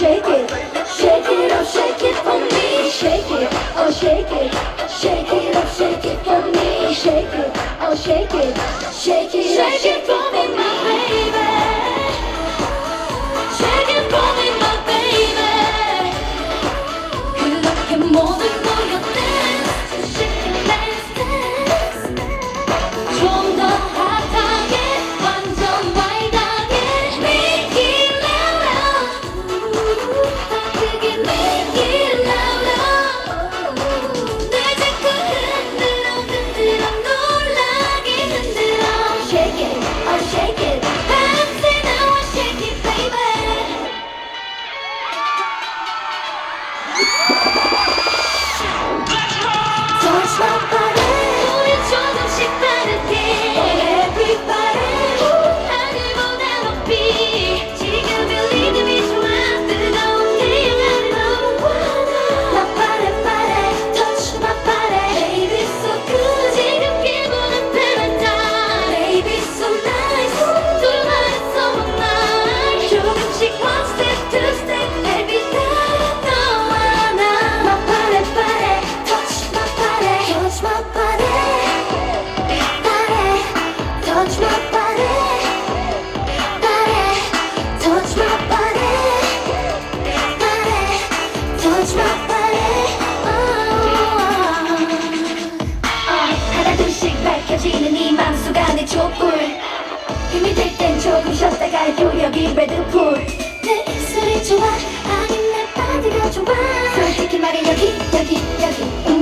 shake it, shake it up, shake it for me. Shake it, oh shake it, shake it up, shake it for me. Shake it, oh shake it, shake it, shake it. Flashback. 좋아. 아님 나 바디가 좋아. 솔직히 말해 여기 여기 여기.